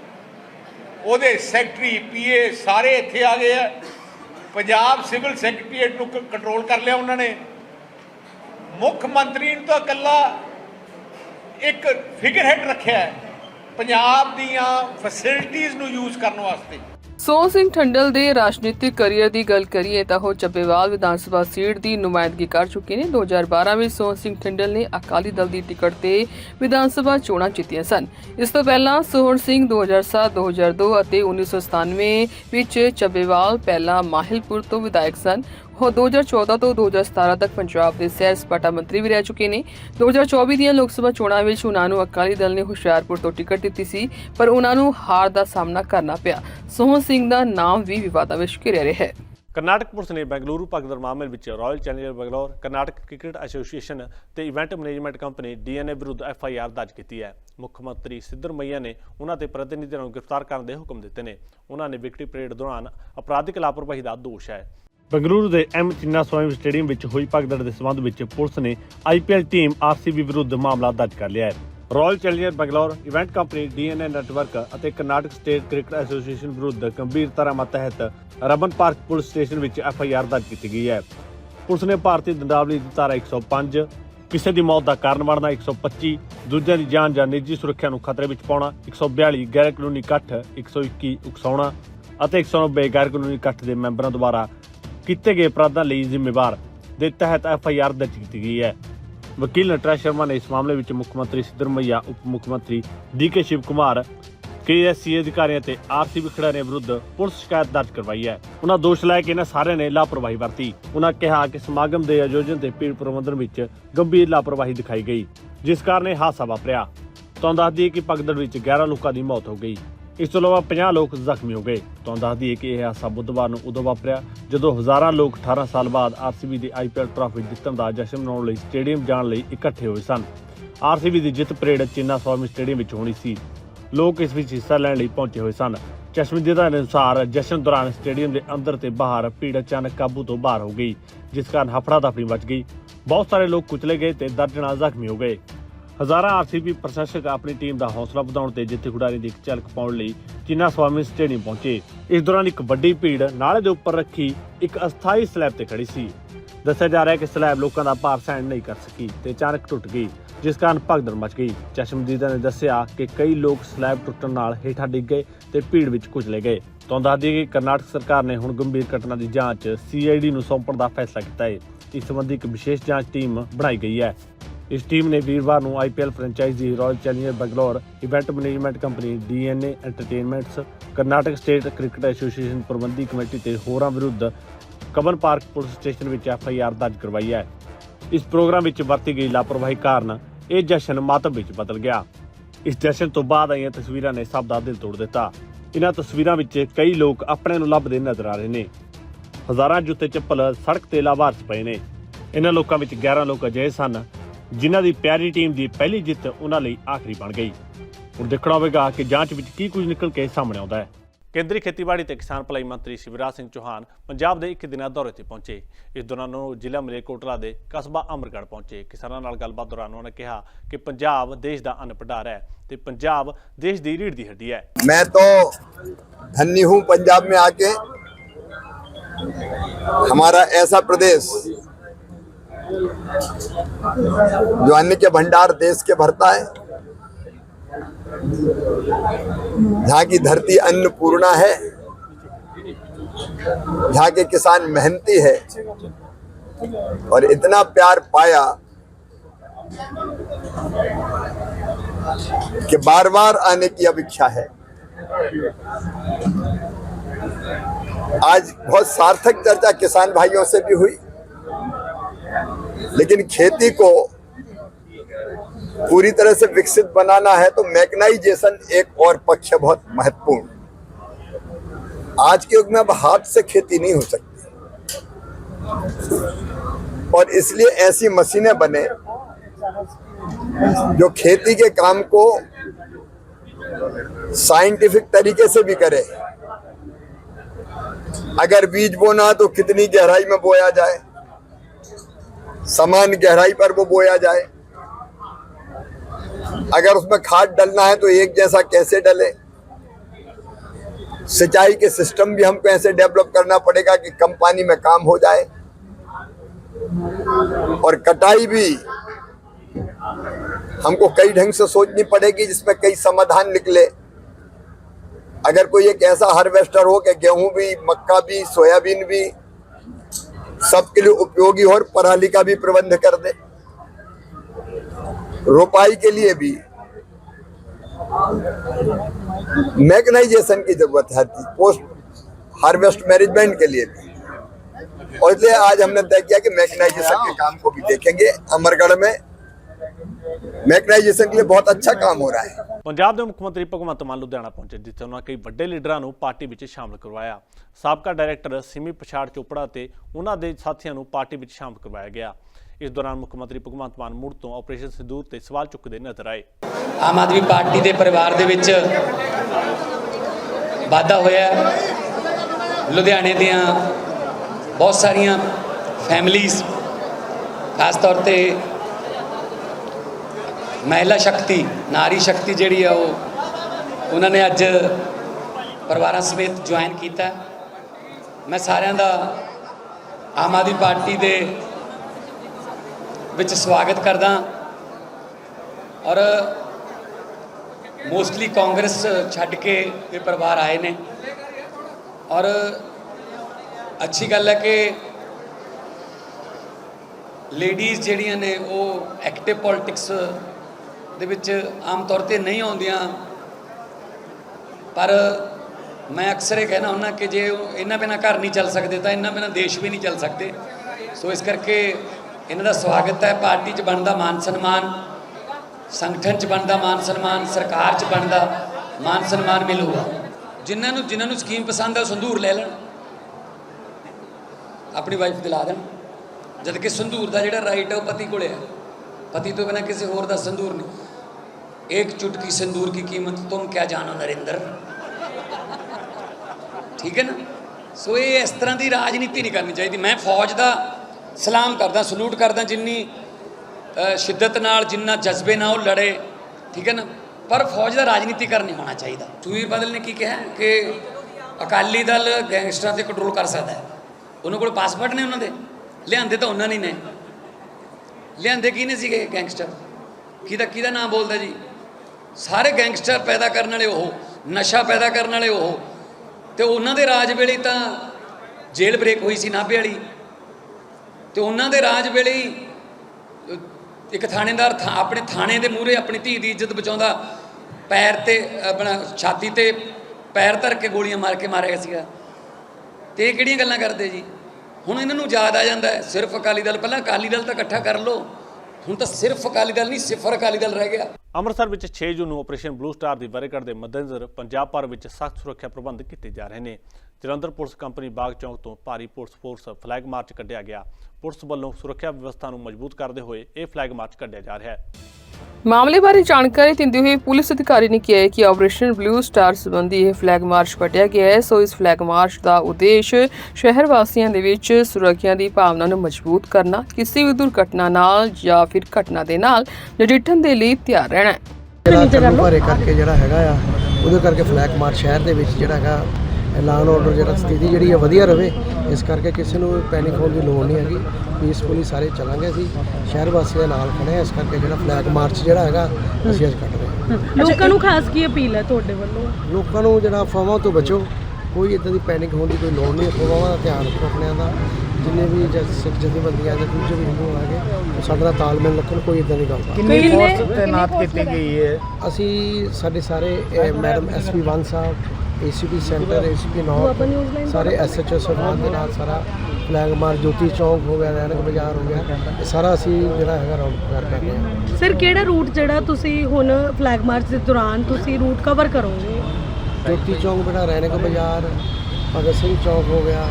ਉਹਦੇ ਸੈਕਟਰੀ, ਪੀਏ, ਸਾਰੇ ਇੱਥੇ ਆ ਗਏ ਆ। ਪੰਜਾਬ ਸਿਵਲ ਸੈਕਟਰੀਏਟ ਨੂੰ ਕੰਟਰੋਲ ਕਰ ਲਿਆ ਉਹਨਾਂ ਨੇ। ਮੁੱਖ ਮੰਤਰੀ ਨੂੰ ਤਾਂ ਇਕੱਲਾ ਇੱਕ ਫਿਗਰ ਹੈਡ ਰੱਖਿਆ ਪੰਜਾਬ ਦੀਆਂ ਫੈਸਿਲਿਟੀਆਂ ਨੂੰ ਯੂਜ਼ ਕਰਨ ਵਾਸਤੇ। ਸੋਹਣ ਸਿੰਘ ਠੰਡਲ ਦੇ ਰਾਜਨੀਤਿਕ ਕੈਰੀਅਰ ਦੀ ਗੱਲ ਕਰੀਏ ਤਾਂ ਉਹ ਚੱਬੇਵਾਲ ਵਿਧਾਨ ਸਭਾ ਸੀਟ ਦੀ ਨੁਮਾਇੰਦਗੀ ਕਰ ਚੁੱਕੇ ਨੇ। 2012 ਵਿੱਚ ਸੋਹਣ ਸਿੰਘ ਠੰਡਲ ਨੇ ਅਕਾਲੀ ਦਲ ਦੀ ਟਿਕਟ ਤੇ ਵਿਧਾਨ ਸਭਾ ਚੋਣਾਂ ਜਿੱਤੀਆਂ ਸਨ। ਇਸ ਤੋਂ ਪਹਿਲਾਂ ਸੋਹਣ ਸਿੰਘ 2007 2002 ਅਤੇ 1997 ਵਿੱਚ ਚੱਬੇਵਾਲ ਪਹਿਲਾਂ ਮਾਹਿਲਪੁਰ ਤੋਂ ਵਿਧਾਇਕ ਸਨ। ਉਹ 2014 ਤੋਂ 2017 ਤੱਕ ਪੰਜਾਬ ਦੇ ਸੈਰ ਸਪਾਟਾ ਮੰਤਰੀ ਵੀ ਰਹਿ ਚੁੱਕੇ ਨੇ। 2024 ਦੀਆਂ ਲੋਕ ਸਭਾ ਚੋਣਾਂ ਵਿੱਚ ਉਹਨਾਂ ਨੂੰ ਅਕਾਲੀ ਦਲ ਨੇ ਹੁਸ਼ਿਆਰਪੁਰ ਤੋਂ ਟਿਕਟ ਦਿੱਤੀ ਸੀ, ਪਰ ਉਹਨਾਂ ਨੂੰ ਹਾਰ ਦਾ ਸਾਹਮਣਾ ਕਰਨਾ ਪਿਆ। ਸੋਹਣ ਸਿੰਘ ਦਾ ਨਾਮ ਵੀ ਵਿਵਾਦਾਂ ਵਿੱਚ ਘਿਰਿਆ ਰਿਹਾ ਹੈ। ਕਰਨਾਟਕ ਪੁਲਿਸ ਨੇ ਬੈਂਗਲੁਰੂ ਭਗਦਰ ਮਾਮਲੇ ਵਿੱਚ Royal Challenger Bangalore, Karnataka cricket association ਤੇ ਇਵੈਂਟ ਮੈਨੇਜਮੈਂਟ ਕੰਪਨੀ ਡੀਐਨਏ ਵਿਰੁੱਧ ਐਫਆਈਆਰ ਦਰਜ ਕੀਤੀ ਹੈ। ਮੁੱਖ ਮੰਤਰੀ ਸਿੱਧਰਮਈਆ ਨੇ ਉਹਨਾਂ ਦੇ ਪ੍ਰਤੀਨਿਧੀਆਂ ਨੂੰ ਗ੍ਰਿਫਤਾਰ ਕਰਨ ਦੇ ਹੁਕਮ ਦਿੱਤੇ ਨੇ। ਉਹਨਾਂ ਨੇ ਵਿਕਟਰੀ ਪਰੇਡ ਦੌਰਾਨ ਅਪਰਾਧਿਕ ਲਾਪਰਵਾਹੀ ਦਾ ਦੋਸ਼ ਹੈ। ਬੰਗਲੁਰੂ ਦੇ ਐਮ ਚਿੰਨਾ ਸਵਾਮੀ ਸਟੇਡੀਅਮ ਵਿੱਚ ਹੋਈ ਭਗਦੜ ਦੇ ਸਬੰਧ ਵਿੱਚ ਪੁਲਿਸ ਨੇ ਆਈਪੀਐਲ ਟੀਮ ਆਰਸੀਬੀ ਵਿਰੁੱਧ ਮਾਮਲਾ ਦਰਜ ਕਰ ਲਿਆ ਹੈ। Royal Challenger Bangalore event company DNA network ਅਤੇ ਕਰਨਾਟਕ ਸਟੇਟ ਕ੍ਰਿਕਟ ਐਸੋਸੀਏਸ਼ਨ ਵਿਰੁੱਧ ਗੰਭੀਰ ਧਾਰਾਵਾਂ ਤਹਿਤ ਰਮਨ ਪਾਰਕ ਪੁਲਿਸ ਸਟੇਸ਼ਨ ਵਿੱਚ ਐਫਆਈਆਰ ਦਰਜ ਕੀਤੀ ਗਈ ਹੈ। ਪੁਲਿਸ ਨੇ ਭਾਰਤੀ ਦੰਡਾਵਲੀ ਦੀ ਧਾਰਾ 105 ਕਿਸੇ ਦੀ ਮੌਤ ਦਾ ਕਾਰਨ ਬਣਨਾ 125 ਦੂਜਿਆਂ ਦੀ ਜਾਨ ਜਾਂ ਨਿੱਜੀ ਸੁਰੱਖਿਆ ਨੂੰ ਖਤਰੇ ਵਿੱਚ ਪਾਉਣਾ 142 ਗੈਰ ਕਾਨੂੰਨੀ ਇਕੱਠ 121 ਉਕਸਾਉਣਾ ਅਤੇ 190 ਗੈਰ ਕਾਨੂੰਨੀ ਇਕੱਠ ਦੇ ਮੈਂਬਰਾਂ ਦੁਆਰਾ ਕੀਤੇ ਗਏ ਅਪਰਾਧਾਂ ਲਈ ਜ਼ਿੰਮੇਵਾਰ ਦੇ ਤਹਿਤ ਐਫ ਆਈ ਆਰ ਦਰਜ ਕੀਤੀ ਗਈ ਹੈ। ਵਕੀਲ ਨਟਰਾਜ ਸ਼ਰਮਾ ਨੇ ਇਸ ਮਾਮਲੇ ਵਿੱਚ ਮੁੱਖ ਮੰਤਰੀ ਸਿੱਧਰਮਈਆ ਉਪ ਮੁੱਖ ਮੰਤਰੀ D K Shiv Kumar KSC ਅਧਿਕਾਰੀਆਂ ਤੇ ਆਰਸੀਬੀ ਖਿਡਾਰੀਆਂ ਵਿਰੁੱਧ ਪੁਲਿਸ ਸ਼ਿਕਾਇਤ ਦਰਜ ਕਰਵਾਈ ਹੈ। ਉਹਨਾਂ ਦੋਸ਼ ਲਾਇਆ ਕਿ ਇਹਨਾਂ ਸਾਰਿਆਂ ਨੇ ਲਾਪਰਵਾਹੀ ਵਰਤੀ। ਉਹਨਾਂ ਕਿਹਾ ਕਿ ਸਮਾਗਮ ਦੇ ਆਯੋਜਨ ਤੇ ਭੀੜ ਪ੍ਰਬੰਧਨ ਵਿੱਚ ਗੰਭੀਰ ਲਾਪਰਵਾਹੀ ਦਿਖਾਈ ਗਈ, ਜਿਸ ਕਾਰਨ ਇਹ ਹਾਦਸਾ ਵਾਪਰਿਆ। ਤੁਹਾਨੂੰ ਦੱਸਦੀ ਦਈਏ ਕਿ ਭਗਦੜ ਵਿੱਚ 11 ਲੋਕਾਂ ਦੀ ਮੌਤ ਹੋ ਗਈ। ਇਸ ਤੋਂ ਇਲਾਵਾ 50 ਲੋਕ ਜ਼ਖਮੀ ਹੋ ਗਏ। ਤੁਹਾਨੂੰ ਦੱਸ ਦਈਏ ਕਿ ਇਹ ਹਾਦਸਾ ਬੁੱਧਵਾਰ ਨੂੰ ਉਦੋਂ ਵਾਪਰਿਆ, ਜਦੋਂ ਹਜ਼ਾਰਾਂ ਲੋਕ 18 ਸਾਲ ਬਾਅਦ ਆਰਸੀਬੀ ਦੀ ਆਈਪੀਐਲ ਟਰਾਫੀ ਜਿੱਤਣ ਦਾ ਜਸ਼ਨ ਮਨਾਉਣ ਲਈ ਸਟੇਡੀਅਮ ਜਾਣ ਲਈ ਇਕੱਠੇ ਹੋਏ ਸਨ। ਆਰਸੀਬੀ ਦੀ ਜਿੱਤ ਪਰੇਡ ਚਿੰਨਾ ਸਵਾਮੀ ਸਟੇਡੀਅਮ ਵਿੱਚ ਹੋਣੀ ਸੀ। ਲੋਕ ਇਸ ਵਿੱਚ ਹਿੱਸਾ ਲੈਣ ਲਈ ਪਹੁੰਚੇ ਹੋਏ ਸਨ। ਚਸ਼ਮਦੀਦਾਂ ਦੇ ਅਨੁਸਾਰ ਜਸ਼ਨ ਦੌਰਾਨ ਸਟੇਡੀਅਮ ਦੇ ਅੰਦਰ ਤੇ ਬਾਹਰ ਭੀੜ ਅਚਾਨਕ ਕਾਬੂ ਤੋਂ ਬਾਹਰ ਹੋ ਗਈ, ਜਿਸ ਕਾਰਨ ਹਫੜਾ ਦਫੜੀ ਮਚ ਗਈ। ਬਹੁਤ ਸਾਰੇ ਲੋਕ ਕੁਚਲੇ ਗਏ ਤੇ ਦਰਜਨਾਂ ਜ਼ਖਮੀ ਹੋ ਗਏ। ਹਜ਼ਾਰਾਂ ਆਰਸੀਬੀ ਪ੍ਰਸ਼ੰਸਕ ਆਪਣੀ ਟੀਮ ਦਾ ਹੌਸਲਾ ਵਧਾਉਣ ਤੇ ਜਿੱਥੇ ਖਿਡਾਰੀ ਦੀ ਝਲਕ ਪਾਉਣ ਲਈ ਚੀਨਾ ਸਵਾਮੀ ਸਟੇਡੀਅਮ ਪਹੁੰਚੇ। ਇਸ ਦੌਰਾਨ ਇੱਕ ਵੱਡੀ ਭੀੜ ਨਾਲੇ ਦੇ ਉੱਪਰ ਰੱਖੀ ਇੱਕ ਅਸਥਾਈ ਸਲੈਬ ਤੇ ਖੜੀ ਸੀ। ਦੱਸਿਆ ਜਾ ਰਿਹਾ ਹੈ ਕਿ ਸਲੈਬ ਲੋਕਾਂ ਦਾ ਭਾਰ ਸਹਿਣ ਨਹੀਂ ਕਰ ਸਕੀ ਤੇ ਅਚਾਨਕ ਟੁੱਟ ਗਈ, ਜਿਸ ਕਾਰਨ ਭਗਦੜ ਮਚ ਗਈ। ਚਸ਼ਮਦੀਦਾਂ ਨੇ ਦੱਸਿਆ ਕਿ ਕਈ ਲੋਕ ਸਲੈਬ ਟੁੱਟਣ ਨਾਲ ਹੇਠਾਂ ਡਿੱਗ ਗਏ ਤੇ ਭੀੜ ਵਿੱਚ ਕੁਚਲੇ ਗਏ। ਤੁਹਾਨੂੰ ਦੱਸ ਦਈਏ ਕਿ ਕਰਨਾਟਕ ਸਰਕਾਰ ਨੇ ਹੁਣ ਗੰਭੀਰ ਘਟਨਾ ਦੀ ਜਾਂਚ ਸੀਆਈਡੀ ਨੂੰ ਸੌਂਪਣ ਦਾ ਫੈਸਲਾ ਕੀਤਾ ਹੈ। ਇਸ ਸੰਬੰਧੀ ਇੱਕ ਵਿਸ਼ੇਸ਼ ਜਾਂਚ ਟੀਮ ਬਣਾਈ ਗਈ ਹੈ। ਇਸ ਟੀਮ ਨੇ ਵੀਰਵਾਰ ਨੂੰ IPL franchise Royal Challenger Bangalore event management company DNA entertainments Karnataka state cricket association ਪ੍ਰਬੰਧਕੀ ਕਮੇਟੀ ਤੇ ਹੋਰਾਂ ਵਿਰੁੱਧ ਕਬਨ ਪਾਰਕ ਪੁਲਿਸ ਸਟੇਸ਼ਨ ਵਿੱਚ ਐਫਆਈਆਰ ਦਰਜ ਕਰਵਾਈ ਹੈ। ਇਸ ਪ੍ਰੋਗਰਾਮ ਵਿੱਚ ਵਰਤੀ ਗਈ ਲਾਪਰਵਾਹੀ ਕਾਰਨ ਇਹ ਜਸ਼ਨ ਮਾਤਮ ਵਿੱਚ ਬਦਲ ਗਿਆ। ਇਸ ਜਸ਼ਨ ਤੋਂ ਬਾਅਦ ਆਈਆਂ ਤਸਵੀਰਾਂ ਨੇ ਸਭ ਦਾ ਦਿਲ ਤੋੜ ਦਿੱਤਾ। ਇਹਨਾਂ ਤਸਵੀਰਾਂ ਵਿੱਚ ਕਈ ਲੋਕ ਆਪਣੇ ਨੂੰ ਲੱਭਦੇ ਨਜ਼ਰ ਆ ਰਹੇ ਨੇ। ਹਜ਼ਾਰਾਂ ਜੁੱਤੇ ਚੱਪਲ ਸੜਕ ਤੇ ਲਾਵਾਰਸ ਪਏ ਨੇ। ਇਹਨਾਂ ਲੋਕਾਂ ਵਿੱਚ 11 ਲੋਕ ਅਜਿਹੇ ਸਨ ਜਿਨ੍ਹਾਂ ਦੀ ਪਿਆਰੀ ਟੀਮ ਦੀ ਪਹਿਲੀ ਜਿੱਤ ਉਹਨਾਂ ਲਈ ਆਖਰੀ ਬਣ ਗਈ ਹੁਣ ਦੇਖਣਾ ਹੋਵੇਗਾ ਕਿ ਜਾਂਚ ਵਿੱਚ ਕੀ ਕੁਝ ਨਿਕਲ ਕੇ ਸਾਹਮਣੇ ਆਉਂਦਾ ਹੈ ਕੇਂਦਰੀ ਖੇਤੀਬਾੜੀ ਤੇ ਕਿਸਾਨ ਭਲਾਈ ਮੰਤਰੀ ਸ਼ਿਵਰਾਜ ਸਿੰਘ ਚੌਹਾਨ ਪੰਜਾਬ ਦੇ ਇੱਕ ਦਿਨਾਂ ਦੌਰੇ ਤੇ ਪਹੁੰਚੇ ਇਸ ਦੌਰਾਨ ਉਹ ਜ਼ਿਲ੍ਹਾ ਮਲੇਰਕੋਟਲਾ ਦੇ ਕਸਬਾ ਅਮਰਗੜ੍ਹ ਪਹੁੰਚੇ ਕਿਸਾਨਾਂ ਨਾਲ ਗੱਲਬਾਤ ਦੌਰਾਨ ਉਹਨਾਂ ਨੇ ਕਿਹਾ ਕਿ ਪੰਜਾਬ ਦੇਸ਼ ਦਾ ਅੰਨ ਭੰਡਾਰ ਹੈ ਤੇ ਪੰਜਾਬ ਦੇਸ਼ ਦੀ ਰੀੜ੍ਹ ਦੀ ਹੱਡੀ ਹੈ मैं तो धन्य हूं पंजाब में आके हमारा ऐसा प्रदेश जो अन्न के भंडार देश के भरता है, जहाँ की धरती अन्नपूर्णा है, जहाँ के किसान मेहनती है, और इतना प्यार पाया कि बार बार आने की अब इच्छा है। आज बहुत सार्थक चर्चा किसान भाइयों से भी हुई। लेकिन खेती को पूरी तरह से विकसित बनाना है तो मैकेनाइजेशन एक और पक्ष बहुत महत्वपूर्ण। आज के युग में अब हाथ से खेती नहीं हो सकती। और इसलिए ऐसी मशीनें बने, जो खेती के काम को साइंटिफिक तरीके से भी करे। अगर बीज बोना तो कितनी गहराई में बोया जाए? समान गहराई पर वो बोया जाए। अगर उसमें खाद डलना है तो एक जैसा कैसे डले? सिंचाई के सिस्टम भी हमको ऐसे डेवलप करना पड़ेगा कि कम पानी में काम हो जाए। और कटाई भी हमको कई ढंग से सोचनी पड़ेगी जिसमें कई समाधान निकले। अगर कोई एक ऐसा हार्वेस्टर हो कि गेहूँ भी, मक्का भी, सोयाबीन भी सबके लिए उपयोगी और पराली का भी प्रबंध कर दे। रोपाई के लिए भी। मैगनाइजेशन की ज़रूरत है पोस्ट हार्वेस्ट मैनेजमेंट के लिए भी। और इसलिए आज हमने तय किया कि मैगनाइजेशन के काम को भी देखेंगे। अमरगढ़ में ਮੈਕਨਾਈਜੇਸ਼ਨ ਲਈ ਬਹੁਤ ਅੱਛਾ ਕੰਮ ਹੋ ਰਹਾ ਹੈ। ਪੰਜਾਬ ਦੇ ਮੁੱਖ ਮੰਤਰੀ ਭਗਵੰਤ ਮਾਨ ਲੁਧਿਆਣਾ ਪਹੁੰਚੇ ਜਿੱਥੇ ਉਹਨਾਂ ਕਈ ਵੱਡੇ ਲੀਡਰਾਂ ਨੂੰ ਪਾਰਟੀ ਵਿੱਚ ਸ਼ਾਮਲ ਕਰਵਾਇਆ। ਸਾਬਕਾ ਡਾਇਰੈਕਟਰ ਸਿਮੀ ਪਛਾੜ ਚੋਪੜਾ ਤੇ ਉਹਨਾਂ ਦੇ ਸਾਥੀਆਂ ਨੂੰ ਪਾਰਟੀ ਵਿੱਚ ਸ਼ਾਮਲ ਕਰਵਾਇਆ ਗਿਆ। ਇਸ ਦੌਰਾਨ ਮੁੱਖ ਮੰਤਰੀ ਭਗਵੰਤ ਮਾਨ ਮੁੜ ਤੋਂ ਆਪਰੇਸ਼ਨ ਸਿੱਧੂ ਤੇ ਸਵਾਲ ਚੁੱਕਦੇ ਨਜ਼ਰ ਆਏ। ਆਮ ਆਦਮੀ ਪਾਰਟੀ ਦੇ ਪਰਿਵਾਰ ਦੇ ਵਿੱਚ ਵਾਧਾ ਹੋਇਆ ਲੁਧਿਆਣੇ ਦੀਆਂ ਬਹੁਤ ਸਾਰੀਆਂ ਫੈਮਲੀਆਂ ਖਾਸ ਤੌਰ ਤੇ ਮਹਿਲਾ ਸ਼ਕਤੀ, ਨਾਰੀ ਸ਼ਕਤੀ ਜਿਹੜੀ ਆ ਉਹ ਉਹਨਾਂ ਨੇ ਅੱਜ ਪਰਿਵਾਰਾਂ ਸਮੇਤ ਜੁਆਇਨ ਕੀਤਾ। ਮੈਂ ਸਾਰਿਆਂ ਦਾ ਆਮ ਆਦਮੀ ਪਾਰਟੀ ਦੇ ਵਿੱਚ ਸਵਾਗਤ ਕਰਦਾ ਔਰ ਮੋਸਟਲੀ ਕਾਂਗਰਸ ਛੱਡ ਕੇ ਇਹ ਪਰਿਵਾਰ ਆਏ ਨੇ। ਔਰ ਅੱਛੀ ਗੱਲ ਹੈ ਕਿ ਲੇਡੀਜ਼ ਜਿਹੜੀਆਂ ਨੇ ਉਹ ਐਕਟਿਵ ਪੋਲਿਟਿਕਸ ਦੇ ਵਿੱਚ ਆਮ ਤੌਰ ਤੇ ਨਹੀਂ ਆਉਂਦੀਆਂ। ਪਰ ਮੈਂ ਅਕਸਰ ਇਹ ਕਹਿਣਾ ਹੁੰਦਾ ਕਿ ਜੇ ਉਹ ਇਹਨਾਂ ਬਿਨਾਂ ਘਰ ਨਹੀਂ ਚੱਲ ਸਕਦੇ ਤਾਂ ਇਹਨਾਂ ਬਿਨਾਂ ਦੇਸ਼ ਵੀ ਨਹੀਂ ਚੱਲ ਸਕਦੇ। ਸੋ ਇਸ ਕਰਕੇ ਇਹਨਾਂ ਦਾ ਸਵਾਗਤ ਹੈ ਪਾਰਟੀ 'ਚ ਬਣਦਾ ਮਾਨ ਸਨਮਾਨ, ਸੰਗਠਨ 'ਚ ਬਣਦਾ ਮਾਨ ਸਨਮਾਨ, ਸਰਕਾਰ 'ਚ ਬਣਦਾ ਮਾਨ ਸਨਮਾਨ ਮਿਲੂਗਾ। ਜਿਨ੍ਹਾਂ ਨੂੰ ਜਿਨ੍ਹਾਂ ਨੂੰ ਸਕੀਮ ਪਸੰਦ ਹੈ ਉਹ ਸੰਧੂਰ ਲੈ ਲੈਣ। ਆਪਣੀ ਵਾਈਫ ਦਿਲਾ ਦੇਣ। ਜਦ ਕਿ ਸੰਧੂਰ ਦਾ ਜਿਹੜਾ ਰਾਈਟ ਹੈ ਉਹ ਪਤੀ ਕੋਲੇ ਹੈ ਪਤੀ ਤੋਂ ਬਿਨਾਂ ਕਿਸੇ ਹੋਰ ਦਾ ਸੰਧੂਰ ਨਹੀਂ। ਇੱਕ ਚੁਟਕੀ ਸੰਧੂਰ की कीमत तुम क्या जानो नरेंद्र ਠੀਕ ਹੈ ਨਾ ਸੋ ਇਹ ਇਸ ਤਰ੍ਹਾਂ ਦੀ ਰਾਜਨੀਤੀ ਨਹੀਂ ਕਰਨੀ ਚਾਹੀਦੀ ਮੈਂ ਫੌਜ ਦਾ ਸਲਾਮ ਕਰਦਾ ਸਲੂਟ ਕਰਦਾ ਜਿੰਨੀ ਅ, ਸ਼ਿੱਦਤ ਨਾਲ ਜਿੰਨਾ ਜਜ਼ਬੇ ਨਾਲ ਉਹ ਲੜੇ ਠੀਕ ਹੈ ਨਾ ਪਰ ਫੌਜ ਦਾ ਰਾਜਨੀਤੀਕਰਨ ਨਹੀਂ ਹੋਣਾ ਚਾਹੀਦਾ ਸੁਖਬੀਰ ਬਾਦਲ ਨੇ ਕੀ ਕਿਹਾ ਕਿ ਅਕਾਲੀ ਦਲ ਗੈਂਗਸਟਰਾਂ ਤੇ ਕੰਟਰੋਲ ਕਰ ਸਕਦਾ ਹੈ ਉਹਨਾਂ ਕੋਲ ਪਾਸਪੋਰਟ ਨੇ ਉਹਨਾਂ ਦੇ ਲਿਆਂਦੇ ਤਾਂ ਉਹਨਾਂ ਨਹੀਂ ਨੇ ਲਿਆਂਦੇ ਕੀ ਨੇ ਸੀਗੇ ਗੈਂਗਸਟਰ ਕਿਹਦਾ ਕਿਹਦਾ ਨਾਮ ਬੋਲਦਾ ਜੀ ਸਾਰੇ ਗੈਂਗਸਟਰ ਪੈਦਾ ਕਰਨ ਵਾਲੇ ਉਹ, ਨਸ਼ਾ ਪੈਦਾ ਕਰਨ ਵਾਲੇ ਉਹ। ਤੇ ਉਹਨਾਂ ਦੇ ਰਾਜ ਵੇਲੇ ਤਾਂ ਜੇਲ੍ਹ ਬ੍ਰੇਕ ਹੋਈ ਸੀ ਨਾਭੇ ਵਾਲੀ। ਤੇ ਉਹਨਾਂ ਦੇ ਰਾਜ ਵੇਲੇ ਇੱਕ ਥਾਣੇਦਾਰ ਥਾ- ਆਪਣੇ ਥਾਣੇ ਦੇ ਮੂਹਰੇ ਆਪਣੀ ਧੀ ਦੀ ਇੱਜ਼ਤ ਬਚਾਉਂਦਾ, ਪੈਰ ਤੇ ਆਪਣਾ ਛਾਤੀ ਤੇ ਪੈਰ ਧਰ ਕੇ ਗੋਲੀਆਂ ਮਾਰ ਕੇ ਮਾਰਿਆ ਸੀਗਾ। ਤੇ ਇਹ ਕਿਹੜੀਆਂ ਗੱਲਾਂ ਕਰਦੇ ਜੀ? ਹੁਣ ਇਹਨਾਂ ਨੂੰ ਯਾਦ ਆ ਜਾਂਦਾ ਸਿਰਫ ਅਕਾਲੀ ਦਲ, ਪਹਿਲਾਂ ਅਕਾਲੀ ਦਲ ਤਾਂ ਇਕੱਠਾ ਕਰ ਲਓ। ਹੁਣ ਤਾਂ ਸਿਰਫ ਅਕਾਲੀ ਦਲ ਨਹੀਂ, ਸਿਫਰ ਅਕਾਲੀ ਦਲ ਰਹਿ ਗਿਆ। ਅੰਮ੍ਰਿਤਸਰ ਵਿੱਚ 6 ਜੂਨ ਨੂੰ ਆਪਰੇਸ਼ਨ ਬਲੂ ਸਟਾਰ ਦੀ ਵਰ੍ਹੇਗੰਢ ਦੇ ਮੱਦੇਨਜ਼ਰ ਪੰਜਾਬ ਭਰ ਵਿੱਚ ਸਖਤ ਸੁਰੱਖਿਆ ਪ੍ਰਬੰਧ ਕੀਤੇ ਜਾ ਰਹੇ ਨੇ। ਜਲੰਧਰ ਪੁਲਿਸ ਕੰਪਨੀ ਬਾਗ ਚੌਂਕ ਤੋਂ ਭਾਰੀ ਪੁਲਿਸ ਫੋਰਸ ਫਲੈਗ ਮਾਰਚ ਕੱਢਿਆ ਗਿਆ। ਪੁਲਿਸ ਵੱਲੋਂ ਸੁਰੱਖਿਆ ਵਿਵਸਥਾ ਨੂੰ ਮਜ਼ਬੂਤ ਕਰਦੇ ਹੋਏ ਇਹ ਫਲੈਗ ਮਾਰਚ ਕੱਢਿਆ ਜਾ ਰਿਹਾ ਹੈ। ਮਾਮਲੇ ਬਾਰੇ ਜਾਣਕਾਰੀ ਦਿੰਦੇ ਹੋਏ ਪੁਲਿਸ ਅਧਿਕਾਰੀ ਨੇ ਕਿਹਾ ਕਿ ਆਪਰੇਸ਼ਨ ਬਲੂ ਸਟਾਰ ਸੰਬੰਧੀ ਇਹ ਫਲੈਗ ਮਾਰਚ ਕੱਢਿਆ ਗਿਆ ਹੈ। ਸੋ ਇਸ ਫਲੈਗ ਮਾਰਚ ਦਾ ਉਦੇਸ਼ ਸ਼ਹਿਰ ਵਾਸੀਆਂ ਦੇ ਵਿੱਚ ਸੁਰੱਖਿਆ ਦੀ ਭਾਵਨਾ ਨੂੰ ਮਜ਼ਬੂਤ ਕਰਨਾ, ਕਿਸੇ ਵੀ ਦੁਰਘਟਨਾ ਨਾਲ ਜਾਂ ਫਿਰ ਘਟਨਾ ਦੇ ਨਾਲ ਨਜਿੱਠਣ ਦੇ ਲਈ ਤਿਆਰ ਰਹਿਣਾ ਜਿਹੜਾ ਚੱਲੂ ਭਾਰੇ ਕਰਕੇ ਜਿਹੜਾ ਹੈਗਾ ਆ ਉਹਦੇ ਕਰਕੇ ਫਲੈਗ ਮਾਰ ਸ਼ਹਿਰ ਦੇ ਵਿੱਚ ਜਿਹੜਾ ਹੈਗਾ ਐਲਾਨ ਆਰਡਰ ਜਿਹੜਾ ਸਥਿਤੀ ਜਿਹੜੀ ਹੈ ਵਧੀਆ ਰਵੇ ਇਸ ਕਰਕੇ ਕਿਸੇ ਨੂੰ ਪੈਨਿਕ ਹੋਣ ਦੀ ਲੋੜ ਨਹੀਂ ਹੈਗੀ। ਪੀਸਫੁਲੀ ਸਾਰੇ ਚੱਲਾਂਗੇ ਅਸੀਂ ਸ਼ਹਿਰ ਵਾਸੀਆਂ ਨਾਲ ਖੜੇ ਹਾਂ ਇਸ ਕਰਕੇ ਜਿਹੜਾ ਫਲੈਗ ਮਾਰਚ ਜਿਹੜਾ ਹੈਗਾ ਅਸੀਂ ਅੱਜ ਕੱਢ ਰਹੇ ਹਾਂ। ਲੋਕਾਂ ਨੂੰ ਖਾਸ ਕੀ ਅਪੀਲ ਹੈ ਤੁਹਾਡੇ ਵੱਲੋਂ? ਲੋਕਾਂ ਨੂੰ ਜਿਹੜਾ ਅਫਵਾਹਾਂ ਤੋਂ ਬਚੋ ਕੋਈ ਇਦਾਂ ਦੀ ਪੈਨਿਕ ਹੋਣ ਦੀ ਕੋਈ ਲੋੜ ਨਹੀਂ ਅਫਵਾਹਾਂ ਦਾ ਧਿਆਨ ਰੱਖੋ ਆਪਣਿਆਂ ਦਾ। ਜਿੰਨੇ ਵੀ ਜਦ ਸਿੱਖ ਜਥੇਬੰਦੀਆਂ ਜਾਂ ਦੂਜੇ ਵੀ ਹਿੰਦੂ ਹੈਗੇ ਉਹ ਸਾਡੇ ਨਾਲ ਤਾਲਮੇਲ ਰੱਖਣ ਕੋਈ ਇਦਾਂ ਦੀ ਗੱਲ ਨਹੀਂ। ਕਿੰਨੀ ਫੋਰਸ ਤੈਨਾਤ ਕੀਤੀ ਗਈ ਹੈ? ਅਸੀਂ ਸਾਡੇ ਸਾਰੇ ਇਹ ਮੈਡਮ ਐਸਪੀ ਵਨ ਸਾਹਿਬ ਏਸੀਪੀ ਸੈਂਟਰ ਏਸੀਪੀ ਨੌ ਸਾਰੇ ਐਸਐਚਓ ਸਾਹਿਬਾਨ ਦੇ ਨਾਲ ਸਾਰਾ ਫਲੈਗ ਮਾਰ ਜੋਤੀ ਚੌਂਕ ਹੋ ਗਿਆ ਰੈਣਕ ਬਾਜ਼ਾਰ ਹੋ ਗਿਆ ਇਹ ਸਾਰਾ ਅਸੀਂ ਜਿਹੜਾ ਹੈਗਾ ਰਾਉਂਡ ਕਰ ਰਹੇ ਹਾਂ। ਸਰ ਕਿਹੜਾ ਰੂਟ ਜਿਹੜਾ ਤੁਸੀਂ ਹੁਣ ਫਲੈਗ ਮਾਰਚ ਦੇ ਦੌਰਾਨ ਤੁਸੀਂ ਰੂਟ ਕਵਰ ਕਰੋਗੇ? ਜੋਤੀ ਚੌਂਕ ਬੇਟਾ ਰੈਣਕ ਬਾਜ਼ਾਰ ਭਗਤ ਸਿੰਘ ਚੌਂਕ ਹੋ ਗਿਆ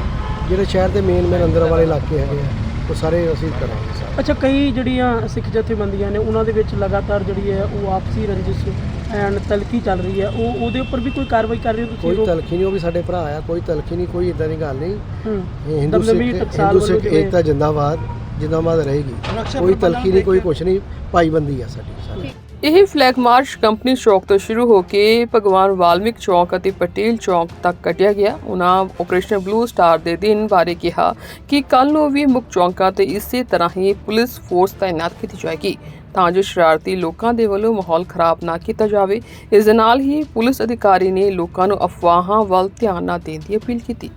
ਜਿਹੜੇ ਸ਼ਹਿਰ ਦੇ ਮੇਨ ਮੇਨ ਅੰਦਰ ਵਾਲੇ ਇਲਾਕੇ ਹੈਗੇ ਆ ਉਹ ਸਾਰੇ ਅਸੀਂ ਕਰਾਂਗੇ ਸਾਰੇ। ਅੱਛਾ ਕਈ ਜਿਹੜੀਆਂ ਸਿੱਖ ਜਥੇਬੰਦੀਆਂ ਨੇ ਉਹਨਾਂ ਦੇ ਵਿੱਚ ਲਗਾਤਾਰ ਜਿਹੜੀ ਹੈ ਉਹ ਆਪਸੀ ਰੰਜਿਸ਼ ਐਂਡ ਤਲਖੀ ਚੱਲ ਰਹੀ ਹੈ। ਉਹ ਉਹਦੇ ਉੱਪਰ ਵੀ ਕੋਈ ਕਾਰਵਾਈ ਕਰ ਰਹੇ ਹੋ ਤੁਸੀਂ ਕੋਈ ਤਲਖੀ ਨਹੀਂ ਉਹ ਵੀ ਸਾਡੇ ਭਰਾ ਆ ਕੋਈ ਤਲਖੀ ਨਹੀਂ ਕੋਈ ਇਦਾਂ ਦੀ ਗੱਲ ਨਹੀਂ। ਹੂੰ। ਇਹ ਹਿੰਦੂ ਸਿੱਖ ਹਿੰਦੂ ਸਿੱਖ ਏਕਤਾ ਜਿੰਦਾਬਾਦ ਜਿੰਦਾਬਾਦ ਰਹੇਗੀ। ਕੋਈ ਤਲਖੀ ਨਹੀਂ ਕੋਈ ਕੁਛ ਨਹੀਂ ਭਾਈਬੰਦੀ ਆ ਸਾਡੀ ਸਾਰੀ। ਇਹ ਫਲੈਗ ਮਾਰਚ ਕੰਪਨੀ ਚੌਕ ਤੋਂ ਸ਼ੁਰੂ ਹੋ ਕੇ ਭਗਵਾਨ ਵਾਲਮੀਕ ਚੌਕ ਅਤੇ ਪਟੇਲ ਚੌਕ ਤੱਕ ਕੱਢਿਆ ਗਿਆ। ਉਹਨਾਂ ਆਪਰੇਸ਼ਨ ਬਲੂ ਸਟਾਰ ਦੇ ਦਿਨ ਬਾਰੇ ਕਿਹਾ ਕਿ ਕੱਲ ਨੂੰ ਵੀ ਮੁੱਖ ਚੌਂਕਾਂ ਤੇ ਇਸੇ ਤਰ੍ਹਾਂ ਹੀ ਪੁਲਿਸ ਫੋਰਸ ਤਾਇਨਾਤ ਕੀਤੀ ਜਾਏਗੀ ਤਾਂ ਜੋ ਸ਼ਰਾਰਤੀ ਲੋਕਾਂ ਦੇ ਵੱਲੋਂ ਮਾਹੌਲ ਖਰਾਬ ਨਾ ਕੀਤਾ ਜਾਵੇ। ਇਸ ਦੇ ਨਾਲ ਹੀ ਪੁਲਿਸ ਅਧਿਕਾਰੀ ਨੇ ਲੋਕਾਂ ਨੂੰ ਅਫਵਾਹਾਂ ਵੱਲ ਧਿਆਨ ਨਾ ਦੇਣ ਦੀ ਅਪੀਲ ਕੀਤੀ।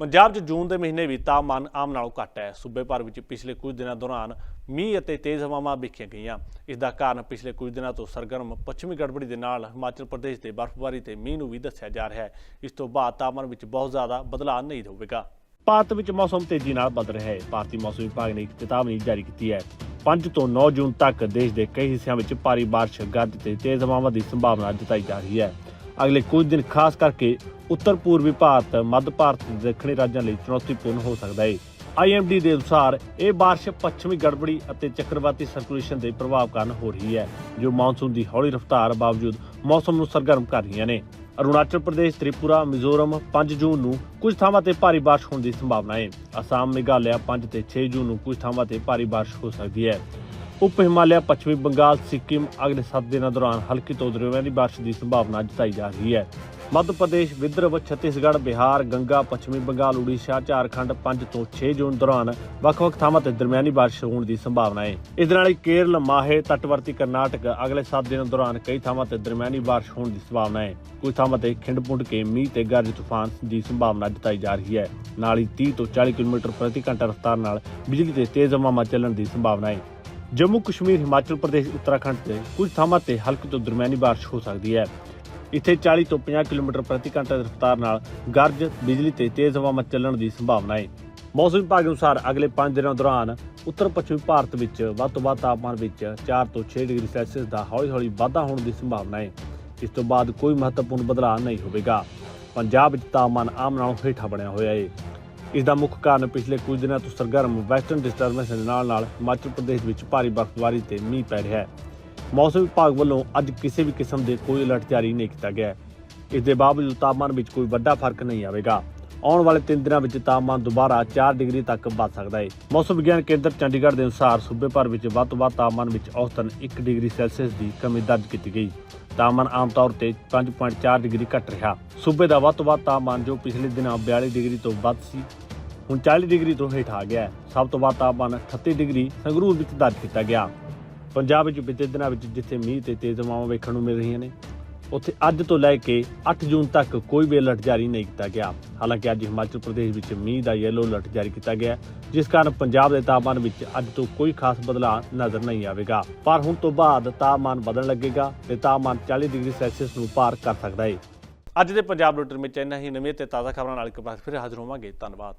ਪੰਜਾਬ 'ਚ ਜੂਨ ਦੇ ਮਹੀਨੇ ਵੀ ਤਾਪਮਾਨ ਆਮ ਨਾਲੋਂ ਘੱਟ ਹੈ। ਸੂਬੇ ਭਰ ਵਿੱਚ ਪਿਛਲੇ ਕੁਝ ਦਿਨਾਂ ਦੌਰਾਨ ਮੀਂਹ ਅਤੇ ਤੇਜ਼ ਹਵਾਵਾਂ ਵੇਖੀਆਂ ਗਈਆਂ। ਇਸ ਦਾ ਕਾਰਨ ਪਿਛਲੇ ਕੁਝ ਦਿਨਾਂ ਤੋਂ ਸਰਗਰਮ ਪੱਛਮੀ ਗੜਬੜੀ ਦੇ ਨਾਲ ਹਿਮਾਚਲ ਪ੍ਰਦੇਸ਼ ਦੇ ਬਰਫ਼ਬਾਰੀ ਤੇ ਮੀਂਹ ਨੂੰ ਵੀ ਦੱਸਿਆ ਜਾ ਰਿਹਾ ਹੈ। ਇਸ ਤੋਂ ਬਾਅਦ ਤਾਪਮਾਨ ਵਿੱਚ ਬਹੁਤ ਜ਼ਿਆਦਾ ਬਦਲਾਅ ਨਹੀਂ ਹੋਵੇਗਾ। ਭਾਰਤ ਵਿੱਚ ਮੌਸਮ ਤੇਜ਼ੀ ਨਾਲ ਬਦਲ ਰਿਹਾ ਹੈ। ਭਾਰਤੀ ਮੌਸਮ ਵਿਭਾਗ ਨੇ ਇੱਕ ਚੇਤਾਵਨੀ ਜਾਰੀ ਕੀਤੀ ਹੈ। 5 ਤੋਂ 9 ਜੂਨ ਤੱਕ ਦੇਸ਼ ਦੇ ਕਈ ਹਿੱਸਿਆਂ ਵਿੱਚ ਭਾਰੀ ਬਾਰਿਸ਼ ਗੱਜ ਤੇ ਤੇਜ਼ ਹਵਾਵਾਂ ਦੀ ਸੰਭਾਵਨਾ ਜਤਾਈ ਜਾ ਰਹੀ ਹੈ। ਅਗਲੇ ਕੁਝ ਦਿਨ ਖਾਸ ਕਰਕੇ ਉੱਤਰ ਪੂਰਬੀ ਭਾਰਤ, ਮੱਧ ਭਾਰਤ ਤੇ ਦੱਖਣੀ ਰਾਜਾਂ ਲਈ ਚੁਣੌਤੀਪੂਰਨ ਹੋ ਸਕਦਾ ਹੈ ਆਈਐਮਡੀ ਦੇ ਅਨੁਸਾਰ ਇਹ ਬਾਰਿਸ਼ ਪੱਛਮੀ ਗੜਬੜੀ ਅਤੇ ਚੱਕਰਵਾਤੀ ਸਰਕੂਲੇਸ਼ਨ ਦੇ ਪ੍ਰਭਾਵ ਕਾਰਨ ਹੋ ਰਹੀ ਹੈ, ਜੋ ਮਾਨਸੂਨ ਦੀ ਹੌਲੀ ਰਫ਼ਤਾਰ ਬਾਵਜੂਦ ਮੌਸਮ ਨੂੰ ਸਰਗਰਮ ਕਰ ਰਹੀਆਂ ਨੇ। ਅਰੁਣਾਚਲ ਪ੍ਰਦੇਸ਼, ਤ੍ਰਿਪੁਰਾ, ਮਿਜ਼ੋਰਮ 5 ਜੂਨ ਨੂੰ ਕੁਝ ਥਾਵਾਂ ਤੇ ਭਾਰੀ ਬਾਰਿਸ਼ ਹੋਣ ਦੀ ਸੰਭਾਵਨਾ ਹੈ ਅਸਾਮ, ਮੇਘਾਲਿਆ 5 ਤੇ 6 ਜੂਨ ਨੂੰ ਕੁਝ ਥਾਵਾਂ ਤੇ ਭਾਰੀ ਬਾਰਿਸ਼ ਹੋ ਸਕਦੀ ਹੈ। ਉਪ ਹਿਮਾਲਿਆ, ਪੱਛਮੀ ਬੰਗਾਲ, ਸਿੱਕਿਮ ਅਗਲੇ 7 ਦਿਨਾਂ ਦੌਰਾਨ ਹਲਕੀ ਤੋਂ ਦਰਮਿਆਨੀ ਬਾਰਿਸ਼ ਦੀ ਸੰਭਾਵਨਾ ਜਤਾਈ ਜਾ ਰਹੀ ਹੈ। ਮੱਧ ਪ੍ਰਦੇਸ਼, ਵਿਦਰਭ, ਛੱਤੀਸਗੜ੍ਹ, ਬਿਹਾਰ, ਗੰਗਾ, ਪੱਛਮੀ ਬੰਗਾਲ, ਉੜੀਸਾ, ਝਾਰਖੰਡ 5 ਤੋਂ 6 ਜੂਨ ਦੌਰਾਨ ਵੱਖ-ਵੱਖ ਥਾਵਾਂ ਤੇ ਦਰਮਿਆਨੀ ਬਾਰਿਸ਼ ਹੋਣ ਦੀ ਸੰਭਾਵਨਾ ਹੈ। ਇਸ ਦੇ ਨਾਲ ਹੀ ਕੇਰਲ, ਮਾਹੇ, ਤਟਵਰਤੀ ਕਰਨਾਟਕ ਅਗਲੇ 7 ਦਿਨਾਂ ਦੌਰਾਨ ਕਈ ਥਾਵਾਂ ਤੇ ਦਰਮਿਆਨੀ ਬਾਰਿਸ਼ ਹੋਣ ਦੀ ਸੰਭਾਵਨਾ ਹੈ। ਕੁਝ ਥਾਵਾਂ ਤੇ ਖਿੰਡ ਪੁੰਡ ਕੇ ਮੀਂਹ ਤੇ ਗਰਜ ਤੂਫਾਨ ਦੀ ਸੰਭਾਵਨਾ ਜਤਾਈ ਜਾ ਰਹੀ ਹੈ। ਨਾਲ ਹੀ 30 ਤੋਂ 40 ਕਿਲੋਮੀਟਰ ਪ੍ਰਤੀ ਘੰਟਾ ਰਫ਼ਤਾਰ ਨਾਲ ਬਿਜਲੀ ਤੇ ਤੇਜ਼ ਹਵਾਵਾਂ ਚੱਲਣ ਦੀ ਸੰਭਾਵਨਾ ਹੈ। ਜੰਮੂ ਕਸ਼ਮੀਰ, ਹਿਮਾਚਲ ਪ੍ਰਦੇਸ਼, ਉੱਤਰਾਖੰਡ ਤੇ ਕੁਝ ਥਾਵਾਂ ਤੇ ਹਲਕੀ ਤੋਂ ਦਰਮਿਆਨੀ ਬਾਰਿਸ਼ ਹੋ ਸਕਦੀ ਹੈ। ਇੱਥੇ 40 ਤੋਂ 50 ਕਿਲੋਮੀਟਰ ਪ੍ਰਤੀ ਘੰਟਾ ਦੀ ਰਫ਼ਤਾਰ ਨਾਲ ਗਰਜ, ਬਿਜਲੀ ਤੇ ਤੇਜ਼ ਹਵਾਵਾਂ ਚੱਲਣ ਦੀ ਸੰਭਾਵਨਾ ਹੈ। ਮੌਸਮ ਵਿਭਾਗ ਅਨੁਸਾਰ ਅਗਲੇ 5 ਦਿਨਾਂ ਦੌਰਾਨ ਉੱਤਰ ਪੱਛਮੀ ਭਾਰਤ ਵਿੱਚ ਵੱਧ ਤੋਂ ਵੱਧ ਤਾਪਮਾਨ ਵਿੱਚ 4 ਤੋਂ 6 ਡਿਗਰੀ ਸੈਲਸੀਅਸ ਦਾ ਹੌਲੀ-ਹੌਲੀ ਵਾਧਾ ਹੋਣ ਦੀ ਸੰਭਾਵਨਾ ਹੈ। ਇਸ ਤੋਂ ਬਾਅਦ ਕੋਈ ਮਹੱਤਵਪੂਰਨ ਬਦਲਾਅ ਨਹੀਂ ਹੋਵੇਗਾ। ਪੰਜਾਬ ਵਿੱਚ ਤਾਪਮਾਨ ਆਮ ਨਾਲੋਂ ਹੇਠਾਂ ਬਣਿਆ ਹੋਇਆ ਹੈ। ਇਸ ਦਾ ਮੁੱਖ ਕਾਰਨ ਪਿਛਲੇ ਕੁਝ ਦਿਨਾਂ ਤੋਂ ਸਰਗਰਮ ਵੈਸਟਰਨ ਡਿਸਟਰਬੈਂਸ ਦੇ ਨਾਲ-ਨਾਲ ਹਿਮਾਚਲ ਪ੍ਰਦੇਸ਼ ਵਿੱਚ ਭਾਰੀ ਬਰਫ਼ਬਾਰੀ ਤੇ ਮੀਂਹ ਪੈ ਰਿਹਾ ਹੈ। ਮੌਸਮ ਵਿਭਾਗ ਵੱਲੋਂ ਅੱਜ ਕਿਸੇ ਵੀ ਕਿਸਮ ਦੇ ਕੋਈ ਅਲਰਟ ਜਾਰੀ ਨਹੀਂ ਕੀਤਾ ਗਿਆ ਇਸ ਦੇ ਬਾਵਜੂਦ ਤਾਪਮਾਨ ਵਿੱਚ ਕੋਈ ਵੱਡਾ ਫ਼ਰਕ ਨਹੀਂ ਆਵੇਗਾ। ਆਉਣ ਵਾਲੇ 3 ਦਿਨਾਂ ਵਿੱਚ ਤਾਪਮਾਨ ਦੁਬਾਰਾ 4 ਡਿਗਰੀ ਤੱਕ ਵੱਧ ਸਕਦਾ ਹੈ। ਮੌਸਮ ਵਿਗਿਆਨ ਕੇਂਦਰ ਚੰਡੀਗੜ੍ਹ ਦੇ ਅਨੁਸਾਰ ਸੂਬੇ ਭਰ ਵਿੱਚ ਵੱਧ ਤੋਂ ਵੱਧ ਤਾਪਮਾਨ ਵਿੱਚ ਔਸਤਨ 1 ਡਿਗਰੀ ਸੈਲਸੀਅਸ ਦੀ ਕਮੀ ਦਰਜ ਕੀਤੀ ਗਈ। ਤਾਪਮਾਨ ਆਮ ਤੌਰ ਤੇ 5.4 ਡਿਗਰੀ ਘਟ ਰਿਹਾ। ਸੂਬੇ ਦਾ ਵੱਧ ਤੋਂ ਵੱਧ ਤਾਪਮਾਨ ਜੋ ਪਿਛਲੇ ਦਿਨਾਂ 42 ਡਿਗਰੀ ਤੋਂ ਵੱਧ ਸੀ, ਹੁਣ 40 ਡਿਗਰੀ ਤੋਂ ਹੇਠ ਆ ਗਿਆ ਹੈ। ਸਭ ਤੋਂ ਵੱਧ ਤਾਪਮਾਨ 38 ਡਿਗਰੀ ਸੰਗਰੂਰ ਵਿੱਚ ਦਰਜ ਕੀਤਾ ਗਿਆ। ਪੰਜਾਬ ਵਿੱਚ ਬੀਤੇ ਦਿਨਾਂ ਵਿੱਚ ਜਿੱਥੇ ਮੀਂਹ ਤੇ ਤੇਜ਼ ਹਵਾਵਾਂ ਵੇਖਣ ਨੂੰ ਮਿਲ ਰਹੀਆਂ ਨੇ ਉੱਥੇ ਅੱਜ ਤੋਂ ਲੈ ਕੇ 8 ਜੂਨ ਤੱਕ ਕੋਈ ਵੀ ਅਲਰਟ ਜਾਰੀ ਨਹੀਂ ਕੀਤਾ ਗਿਆ। ਹਾਲਾਂਕਿ ਅੱਜ ਹਿਮਾਚਲ ਪ੍ਰਦੇਸ਼ ਵਿੱਚ ਮੀਂਹ ਦਾ ਯੈਲੋ ਅਲਰਟ ਜਾਰੀ ਕੀਤਾ ਗਿਆ, ਜਿਸ ਕਾਰਨ ਪੰਜਾਬ ਦੇ ਤਾਪਮਾਨ ਵਿੱਚ ਅੱਜ ਤੋਂ ਕੋਈ ਖਾਸ ਬਦਲਾਅ ਨਜ਼ਰ ਨਹੀਂ ਆਵੇਗਾ। ਪਰ ਹੁਣ ਤੋਂ ਬਾਅਦ ਤਾਪਮਾਨ ਵਧਣ ਲੱਗੇਗਾ ਤੇ ਤਾਪਮਾਨ 40 ਡਿਗਰੀ ਸੈਲਸੀਅਸ ਨੂੰ ਪਾਰ ਕਰ ਸਕਦਾ ਹੈ ਅੱਜ ਦੇ ਪੰਜਾਬ ਰੋਟਰ ਵਿੱਚ ਇੰਨਾ ਹੀ ਨਵੇਂ ਤੇ ਤਾਜ਼ਾ ਖਬਰਾਂ ਨਾਲ ਇੱਕ ਵਾਰ ਫਿਰ ਹਾਜ਼ਰ ਹੋਵਾਂਗੇ। ਧੰਨਵਾਦ।